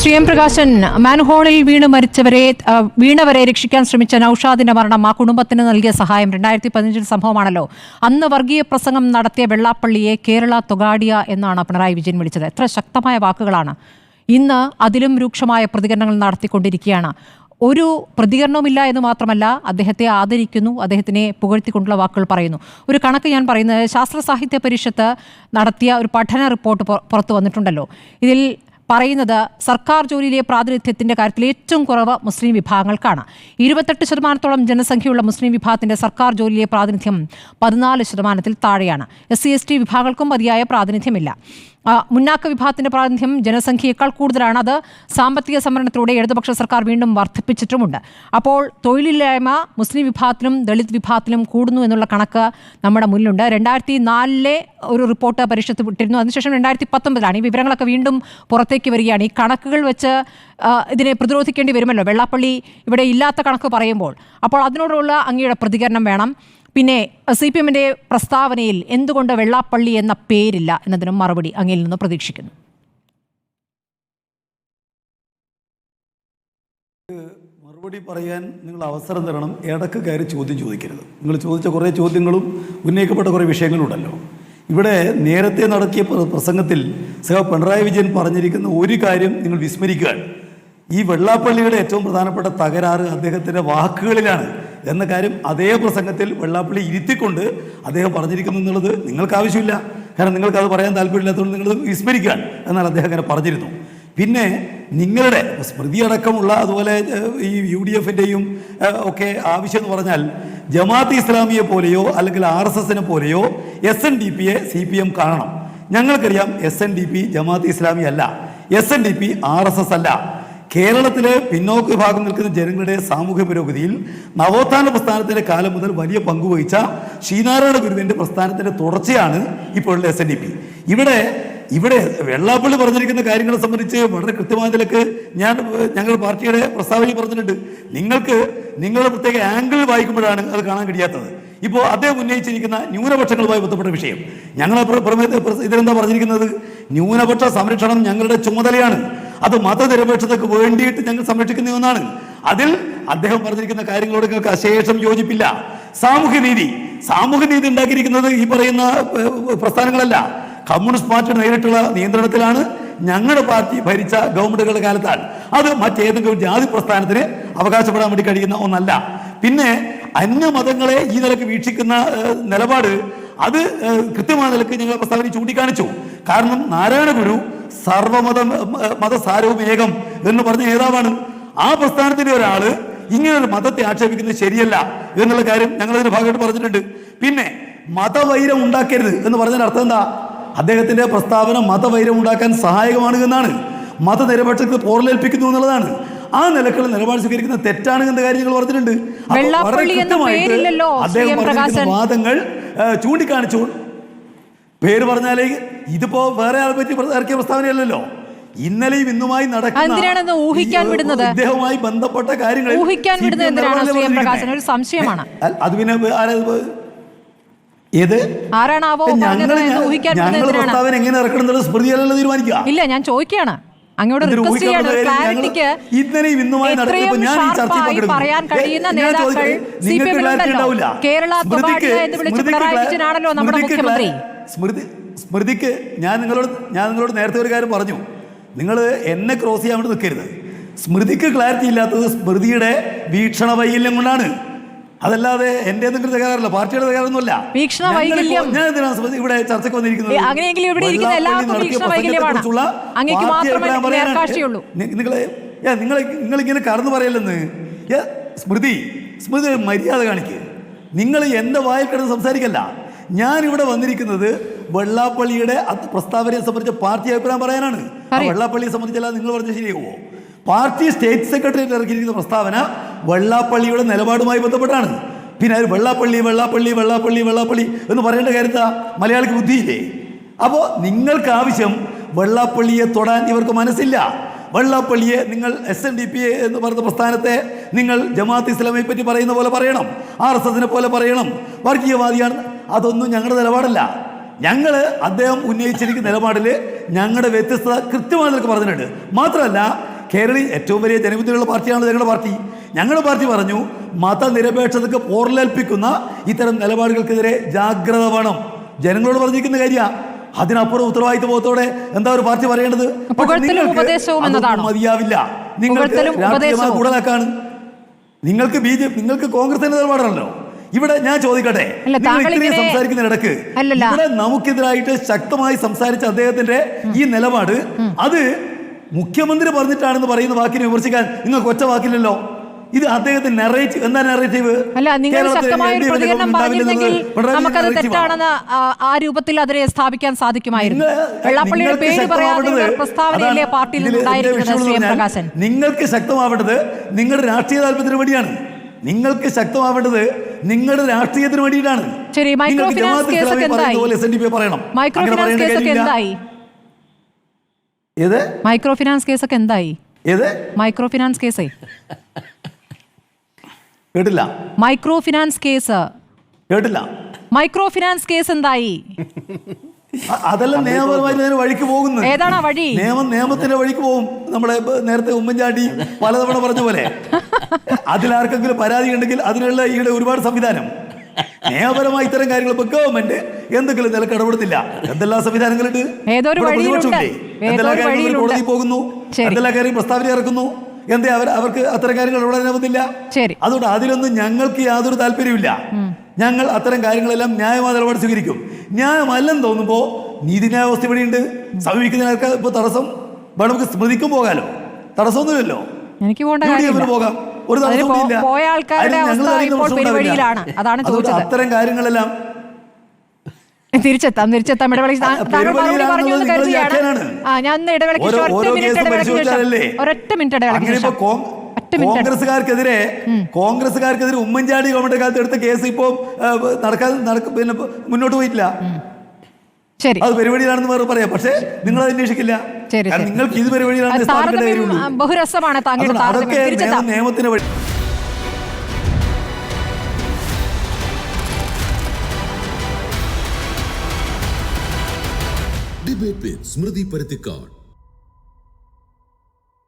Shri M Prakashan മാൻഹോളിൽ വീണ് മരിച്ചവരെ വീണവരെ രക്ഷിക്കാൻ ശ്രമിച്ച നൌഷാദിന്റെ മരണം ആ കുടുംബത്തിന് നൽകിയ സഹായം രണ്ടായിരത്തി പതിനഞ്ചിൽ സംഭവമാണല്ലോ. അന്ന് വർഗീയ പ്രസംഗം നടത്തിയ വെള്ളാപ്പള്ളിയെ കേരള തൊഗാഡിയ എന്നാണ് പിണറായി വിജയൻ വിളിച്ചത്. എത്ര ശക്തമായ വാക്കുകളാണ്. ഇന്ന് അതിലും രൂക്ഷമായ പ്രതികരണങ്ങൾ നടത്തിക്കൊണ്ടിരിക്കുകയാണ്. ഒരു പ്രതികരണവുമില്ല എന്ന് മാത്രമല്ല അദ്ദേഹത്തെ ആദരിക്കുന്നു അദ്ദേഹത്തിനെ പുകഴ്ത്തിക്കൊണ്ടുള്ള വാക്കുകൾ പറയുന്നു. ഒരു കണക്ക് ഞാൻ പറയുന്നത് ശാസ്ത്ര സാഹിത്യ പരിഷത്ത് നടത്തിയ ഒരു പഠന റിപ്പോർട്ട് പുറത്തു വന്നിട്ടുണ്ടല്ലോ. ഇതിൽ പറയുന്നത് സർക്കാർ ജോലിയിലെ പ്രാതിനിധ്യത്തിന്റെ കാര്യത്തിൽ ഏറ്റവും കുറവ് മുസ്ലിം വിഭാഗങ്ങൾക്കാണ്. ഇരുപത്തെട്ട് ശതമാനത്തോളം ജനസംഖ്യയുള്ള മുസ്ലിം വിഭാഗത്തിന്റെ സർക്കാർ ജോലിയിലെ പ്രാതിനിധ്യം പതിനാല് ശതമാനത്തിൽ താഴെയാണ്. എസ് സി എസ് ടി വിഭാഗങ്ങൾക്കും മതിയായ പ്രാതിനിധ്യമില്ല. മുന്നാക്ക വിഭാഗത്തിന്റെ പ്രാതിനിധ്യം ജനസംഖ്യയേക്കാൾ കൂടുതലാണ്. അത് സാമ്പത്തിക സംവരണത്തിലൂടെ ഇടതുപക്ഷ സർക്കാർ വീണ്ടും വർദ്ധിപ്പിച്ചിട്ടുമുണ്ട്. അപ്പോൾ തൊഴിലില്ലായ്മ മുസ്ലിം വിഭാഗത്തിലും ദളിത് വിഭാഗത്തിലും കൂടുന്നു എന്നുള്ള കണക്ക് നമ്മുടെ മുന്നിലുണ്ട്. രണ്ടായിരത്തി നാലിലെ ഒരു റിപ്പോർട്ട് പരിഷത്ത് വിട്ടിരുന്നു. അതിനുശേഷം രണ്ടായിരത്തി പത്തൊമ്പതിലാണ് ഈ വിവരങ്ങളൊക്കെ വീണ്ടും പുറത്തേക്ക് വരികയാണ്. ഈ കണക്കുകൾ വെച്ച് ഇതിനെ പ്രതിരോധിക്കേണ്ടി വരുമല്ലോ. വെള്ളാപ്പള്ളി ഇവിടെ ഇല്ലാത്ത കണക്ക് പറയുമ്പോൾ. അപ്പോൾ അതിനോടുള്ള അങ്ങയുടെ പ്രതികരണം വേണം. പിന്നെ സി പി എമ്മിന്റെ പ്രസ്താവനയിൽ എന്തുകൊണ്ട് വെള്ളാപ്പള്ളി എന്ന പേരില്ല എന്നതിനും മറുപടി അങ്ങയിൽ നിന്ന് പ്രതീക്ഷിക്കുന്നു. മറുപടി പറയാൻ നിങ്ങൾ അവസരം തരണം ഇടയ്ക്ക് കയറി ചോദ്യം ചോദിക്കരുത്. നിങ്ങൾ ചോദിച്ച കുറേ ചോദ്യങ്ങളും ഉന്നയിക്കപ്പെട്ട കുറേ വിഷയങ്ങളുണ്ടല്ലോ. ഇവിടെ നേരത്തെ നടത്തിയ പ്രസംഗത്തിൽ സഹ പിണറായി വിജയൻ പറഞ്ഞിരിക്കുന്ന ഒരു കാര്യം നിങ്ങൾ വിസ്മരിക്കുകയാണ്. ഈ വെള്ളാപ്പള്ളിയുടെ ഏറ്റവും പ്രധാനപ്പെട്ട തകരാറ് അദ്ദേഹത്തിന്റെ വാക്കുകളിലാണ് എന്ന കാര്യം അതേ പ്രസംഗത്തിൽ വെള്ളാപ്പള്ളി ഇരുത്തിക്കൊണ്ട് അദ്ദേഹം പറഞ്ഞിരിക്കുന്നു എന്നുള്ളത് നിങ്ങൾക്ക് ആവശ്യമില്ല. കാരണം നിങ്ങൾക്ക് അത് പറയാൻ താല്പര്യമില്ലാത്തതുകൊണ്ട് നിങ്ങൾ വിസ്മരിക്കുകയാണ് എന്നാൽ അദ്ദേഹം അങ്ങനെ പറഞ്ഞിരുന്നു. പിന്നെ നിങ്ങളുടെ സ്മൃതി അടക്കമുള്ള അതുപോലെ ഈ യു ഡി എഫിന്റെയും ഒക്കെ ആവശ്യം എന്ന് പറഞ്ഞാൽ ജമാഅത്ത് ഇസ്ലാമിയെ പോലെയോ അല്ലെങ്കിൽ ആർ എസ് എസിനെ പോലെയോ എസ് എൻ ഡി പിയെ സി പി എം കാണണം. ഞങ്ങൾക്കറിയാം S N D P Jamaat Islami അല്ല. S N D P R S S അല്ല. കേരളത്തിലെ പിന്നോക്ക വിഭാഗം നിൽക്കുന്ന ജനങ്ങളുടെ സാമൂഹ്യ പുരോഗതിയിൽ നവോത്ഥാന പ്രസ്ഥാനത്തിന്റെ കാലം മുതൽ വലിയ പങ്കുവഹിച്ച ശ്രീനാരായണ ഗുരുവിന്റെ പ്രസ്ഥാനത്തിന്റെ തുടർച്ചയാണ് ഇപ്പോഴുള്ള എസ് എൻ ഡി പി ഇവിടെ ഇവിടെ വെള്ളാപ്പള്ളി പറഞ്ഞിരിക്കുന്ന കാര്യങ്ങളെ സംബന്ധിച്ച് വളരെ കൃത്യമായ നിലയ്ക്ക് ഞാൻ ഞങ്ങളുടെ പാർട്ടിയുടെ പ്രസ്താവനയിൽ പറഞ്ഞിട്ടുണ്ട്. നിങ്ങൾക്ക് നിങ്ങളുടെ പ്രത്യേക ആംഗിൾ വായിക്കുമ്പോഴാണ് അത് കാണാൻ കഴിയാത്തത്. ഇപ്പോൾ അദ്ദേഹം ഉന്നയിച്ചിരിക്കുന്ന ന്യൂനപക്ഷങ്ങളുമായി ബന്ധപ്പെട്ട വിഷയം. ഞങ്ങൾ ഇതിലെന്താ പറഞ്ഞിരിക്കുന്നത്? ന്യൂനപക്ഷ സംരക്ഷണം ഞങ്ങളുടെ ചുമതലയാണ്. അത് മതനിരപേക്ഷതയ്ക്ക് വേണ്ടിയിട്ട് ഞങ്ങൾ സംരക്ഷിക്കുന്ന ഒന്നാണ് അതിൽ അദ്ദേഹം പറഞ്ഞിരിക്കുന്ന കാര്യങ്ങളോട് നിങ്ങൾക്ക് അശേഷം യോജിപ്പില്ല. സാമൂഹ്യനീതി സാമൂഹ്യനീതി ഉണ്ടാക്കിയിരിക്കുന്നത് ഈ പറയുന്ന പ്രസ്ഥാനങ്ങളല്ല. കമ്മ്യൂണിസ്റ്റ് പാർട്ടിയുടെ നേരിട്ടുള്ള നിയന്ത്രണത്തിലാണ് ഞങ്ങളുടെ പാർട്ടി ഭരിച്ച ഗവൺമെന്റുകളുടെ കാലത്താണ്. അത് മറ്റേതെങ്കിലും ജാതി പ്രസ്ഥാനത്തിന് അവകാശപ്പെടാൻ വേണ്ടി കഴിയുന്ന ഒന്നല്ല. പിന്നെ അന്യമതങ്ങളെ ഈ നിലയ്ക്ക് വീക്ഷിക്കുന്ന നിലപാട് അത് കൃത്യമായ നിലയ്ക്ക് ഞങ്ങൾ പ്രസ്താവന ചൂണ്ടിക്കാണിച്ചു. കാരണം നാരായണ ഗുരു സർവമത മത മതസാരവും ഏകം എന്ന് പറഞ്ഞ നേതാവാണ്. ആ പ്രസ്ഥാനത്തിന്റെ ഒരാൾ ഇങ്ങനൊരു മതത്തെ ആക്ഷേപിക്കുന്നത് ശരിയല്ല എന്നുള്ള കാര്യം ഞങ്ങൾ അതിന്റെ ഭാഗമായിട്ട് പറഞ്ഞിട്ടുണ്ട്. പിന്നെ മതവൈരം ഉണ്ടാക്കരുത് എന്ന് പറഞ്ഞതിന്റെ അർത്ഥം എന്താ? അദ്ദേഹത്തിന്റെ പ്രസ്താവന മതവൈരം ഉണ്ടാക്കാൻ സഹായകമാണ് എന്നാണ്. മതനിരപേക്ഷത്തെ പോറലേൽപ്പിക്കുന്നു എന്നുള്ളതാണ്. ആ നിലക്കുള്ള നിലപാട് സ്വീകരിക്കുന്ന തെറ്റാണ് എന്ന കാര്യം ഞങ്ങൾ പറഞ്ഞിട്ടുണ്ട്. വളരെ കൃത്യമായിട്ട് അദ്ദേഹം പറഞ്ഞിരിക്കുന്ന. വാദങ്ങൾ ചൂണ്ടിക്കാണിച്ചു. പേര് പറഞ്ഞാലേ ഇതിപ്പോ വേറെ ആളെ പറ്റി ഇറക്കിയ പ്രസ്താവനയല്ലല്ലോ. ഇന്നലെയും ഇന്നുമായി നടക്കുന്ന ഊഹിക്കാൻ വിടുന്നത്? ഇദ്ദേഹവുമായി ബന്ധപ്പെട്ട കാര്യങ്ങൾ ഊഹിക്കാൻ വിടുന്നത് എന്തിനാണ് പ്രകാശൻ? ഒരു സംശയമാണ്. അത് പിന്നെ? ഏത്? ആരാണാവോ ഞങ്ങൾ പ്രസ്താവന എങ്ങനെ സ്മൃതിയല്ലല്ലോ തീരുമാനിക്കുക. ഇല്ല ഞാൻ ചോദിക്കുകയാണ്. അങ്ങോട്ട് റിക്വസ്റ്റ് ചെയ്യാണ് ക്ലാരിറ്റിക്ക് ഷാർപ്പായി പറയാൻ കഴിയുന്ന നേതാക്കൾ സി പി നിങ്ങൾക്ക് clarity എമ്മിലുണ്ടല്ലോ കേരള സ്മൃതിക്ക് എന്ന് വിളിച്ച സ്മൃതിക്ക് പിണറായി വിജയനാണല്ലോ നമ്മുടെ മുഖ്യമന്ത്രി. സ്മൃതി സ്മൃതിക്ക് ഞാൻ നിങ്ങളോട് ഞാൻ നിങ്ങളോട് നേരത്തെ ഒരു കാര്യം പറഞ്ഞു നിങ്ങൾ എന്നെ ക്രോസ് ചെയ്യാൻ വേണ്ടി നിൽക്കരുത് സ്മൃതിക്ക് ക്ലാരിറ്റി ഇല്ലാത്തത് സ്മൃതിയുടെ വീക്ഷണ വൈകല്യം കൊണ്ടാണ് അതല്ലാതെ എന്റെ എന്തെങ്കിലും തകരാറില്ല പാർട്ടിയുടെ തകരാറൊന്നുമല്ല വീക്ഷണ വൈകല്യം. ഞാൻ എന്തിനാണ് സ്മൃതി ഇവിടെ ചർച്ചയ്ക്ക് വന്നിരിക്കുന്നത് നിങ്ങൾ അങ്ങനെയെങ്കിൽ ഇവിടെ ഇരിക്കുന്ന എല്ലാവർക്കും വീക്ഷണ വൈകല്യമാണ്. പ്രസംഗത്തെക്കുറിച്ചുള്ള അങ്ങേക്ക് മാത്രമേ അഭിപ്രായം പറയാനാണ്. നേർക്കാഴ്ചയുള്ളൂ. നി- നിങ്ങളെ ഏ, നിങ്ങളെ നിങ്ങളിങ്ങനെ കടന്നു പറയല്ലെന്ന് സ്മൃതി സ്മൃതി മര്യാദ കാണിക്കുക നിങ്ങൾ എന്റെ വായിൽ കിടന്ന് സംസാരിക്കല്ല ഞാൻ ഇവിടെ വന്നിരിക്കുന്നത് വെള്ളാപ്പള്ളിയുടെ അത് പ്രസ്താവനയെ സംബന്ധിച്ച പാർട്ടി അഭിപ്രായം പറയാനാണ്. വെള്ളാപ്പള്ളിയെ സംബന്ധിച്ചല്ല നിങ്ങൾ പറഞ്ഞ ശരിയാകുമോ പാർട്ടി സ്റ്റേറ്റ് സെക്രട്ടറിയേറ്റ് ഇറക്കിയിരിക്കുന്ന പ്രസ്താവന വെള്ളാപ്പള്ളിയുടെ നിലപാടുമായി ബന്ധപ്പെട്ടാണ്. പിന്നെ അത് വെള്ളാപ്പള്ളി വെള്ളാപ്പള്ളി വെള്ളാപ്പള്ളി വെള്ളാപ്പള്ളി എന്ന് പറയേണ്ട കാര്യത്താ മലയാളിക്ക് ബുദ്ധിയില്ലേ? അപ്പോൾ നിങ്ങൾക്ക് ആവശ്യം വെള്ളാപ്പള്ളിയെ തൊടാൻ ഇവർക്ക് മനസ്സില്ല. വെള്ളാപ്പള്ളിയെ നിങ്ങൾ എസ് എൻ ഡി പി എന്ന് പറയുന്ന പ്രസ്ഥാനത്തെ നിങ്ങൾ ജമാഅത്ത് ഇസ്ലാമിയെ പറ്റി പറയുന്ന പോലെ പറയണം. ആർ എസ് എസിനെ പോലെ പറയണം. വർഗീയവാദിയാണ്. അതൊന്നും ഞങ്ങളുടെ നിലപാടല്ല. ഞങ്ങൾ അദ്ദേഹം ഉന്നയിച്ചിരിക്കുന്ന നിലപാടിൽ ഞങ്ങളുടെ വ്യത്യസ്തത കൃത്യമായി നിനക്ക് പറഞ്ഞിട്ടുണ്ട്. മാത്രമല്ല കേരളീയ ഏറ്റവും വലിയ ജനവിധിയുള്ള പാർട്ടിയാണ് ഞങ്ങളുടെ പാർട്ടി. ഞങ്ങളുടെ പാർട്ടി പറഞ്ഞു മതനിരപേക്ഷതക്ക് പോർലേൽപ്പിക്കുന്ന ഇത്തരം നിലപാടുകൾക്കെതിരെ ജാഗ്രത വേണം. ജനങ്ങളോട് പറഞ്ഞിരിക്കുന്ന കാര്യമാണ് അതിനപ്പുറം ഉത്തരവാദിത്വ ബോധത്തോടെ എന്താ ഒരു പാർട്ടി പറയേണ്ടത്? നിങ്ങൾക്ക് മതിയാവില്ല. നിങ്ങൾക്ക് രാഷ്ട്രീയമായ കൂടുതലാക്കാണ് നിങ്ങൾക്ക് ബി ജെ നിങ്ങൾക്ക് കോൺഗ്രസിന്റെ നിലപാടാണല്ലോ. ഇവിടെ ഞാൻ ചോദിക്കട്ടെ? സംസാരിക്കുന്നതിനിടക്ക് ഇവിടെ നമുക്കെതിരായിട്ട് ശക്തമായി സംസാരിച്ച അദ്ദേഹത്തിന്റെ ഈ നിലപാട് അത് മുഖ്യമന്ത്രി പറഞ്ഞിട്ടാണെന്ന് പറയുന്ന വാക്കിനെ വിമർശിക്കാൻ നിങ്ങൾക്ക് ഒറ്റ വാക്കില്ലല്ലോ? ഇത് അദ്ദേഹത്തിന്റെ നെറേറ്റീവ് എന്താ നെറേറ്റീവ് അല്ല നിങ്ങൾ ശക്തമായ ഒരു പ്രതികരണം പറഞ്ഞിരുന്നെങ്കിൽ നമുക്കത് തെറ്റാണെന്ന് ആ- രൂപത്തിൽ അതിനെ സ്ഥാപിക്കാൻ സാധിക്കുമായിരുന്നു. വെള്ളാപ്പള്ളിയുടെ പേര് പറയാതെ പ്രസ്താവനയിലെ പാർട്ടിയിൽ നിങ്ങൾക്ക് ശക്തമാവേണ്ടത് നിങ്ങളുടെ രാഷ്ട്രീയ താല്പര്യത്തിന് വേണ്ടിയാണ്. നിങ്ങൾക്ക് ശക്തമാവേണ്ടത് നിങ്ങളുടെ രാഷ്ട്രീയത്തിന് വേണ്ടിയിട്ടാണ്. ശരി, മൈക്രോ ഫിനാൻസ് കേസൊക്കെ എന്തായി? പറയണം. മൈക്രോ ഫിനാൻസ് കേസ് എന്തായി? ഏത്? മൈക്രോ ഫിനാൻസ് കേസൊക്കെ എന്തായി? ഏത്? മൈക്രോ ഫിനാൻസ് കേസേ. കേട്ടില്ല. Microfinance case. കേട്ടില്ല. മൈക്രോ ഫിനാൻസ് കേസ് എന്തായി? അതെല്ലാം നിയമപരമായി നേരെ വഴിക്ക് പോകുന്നു ഏതാണ് വഴി? നിയമം നിയമത്തിന്റെ വഴിക്ക് പോകും. നമ്മളെ നേരത്തെ ഉമ്മൻചാണ്ടി പലതവണ പറഞ്ഞ പോലെ. അതിലാർക്കെങ്കിലും പരാതി ഉണ്ടെങ്കിൽ അതിനുള്ള ഈയിടെ ഒരുപാട് സംവിധാനം. നിയമപരമായി ഇത്തരം കാര്യങ്ങൾ ഇപ്പൊ ഗവൺമെന്റ് എന്തെങ്കിലും നിലയ്ക്ക് ഇടപെടുന്നില്ല. എന്തെല്ലാം സംവിധാനങ്ങളുണ്ട്. എന്തെല്ലാം കാര്യങ്ങൾ. കോടതി പോകുന്നു? എന്തെല്ലാം കാര്യം പ്രസ്താവന ഇറക്കുന്നു? എന്തേ അവർ അവർക്ക് അത്തരം കാര്യങ്ങൾ ഇടപെടാനാവുന്നില്ല ശരി. അതുകൊണ്ട് അതിലൊന്നും ഞങ്ങൾക്ക് യാതൊരു താല്പര്യമില്ല ഞങ്ങൾ അത്തരം കാര്യങ്ങളെല്ലാം ന്യായമായ നിലപാട് സ്വീകരിക്കും. ന്യായമല്ലെന്ന് തോന്നുമ്പോൾ നീതിന്യായ വ്യവസ്ഥ ഇവിടെയുണ്ട് സമീപിക്കുന്നതിനൊക്കെ ഇപ്പോൾ തടസ്സം വേണം നമുക്ക് സ്മൃതിക്കും പോകാലോ. തടസ്സമൊന്നുമില്ലല്ലോ. എനിക്ക് പോകാം. ഒരു തടസ്സവും. അത്തരം കാര്യങ്ങളെല്ലാം തിരിച്ചെത്താം തിരിച്ചെത്താം. ഇടവേളയ്ക്ക് താ- താങ്കൾ മറുപടി പറഞ്ഞു എന്ന് കരുതിയാണ് ആ ഞാൻ ഇടവേളയ്ക്ക് ഒരൊറ്റ മിനിറ്റ് ഇടവേളയ്ക്ക് ശേഷം കോൺഗ്രസ്സുകാർക്കെതിരെ കോൺഗ്രസ്സുകാർക്കെതിരെ ഉമ്മൻചാണ്ടി ഗവൺമെന്റ് കാലത്ത് എടുത്ത കേസ് ഇപ്പോ നടക്കാൻ നടക്ക പിന്നെ മുന്നോട്ട് പോയിട്ടില്ല. ശരി. അത് പരിപാടിയിലാണെന്ന് വേറെ പറയാം. പക്ഷേ നിങ്ങൾ അത് അന്വേഷിക്കില്ല. നിങ്ങൾക്ക് ഇത് പരിപാടിയിലാണ് ബഹുരസമാണ് താങ്കളുടെ നിയമത്തിന് വഴി ഡിബേറ്റ് സ്മൃതി പരുത്തിക്കാട്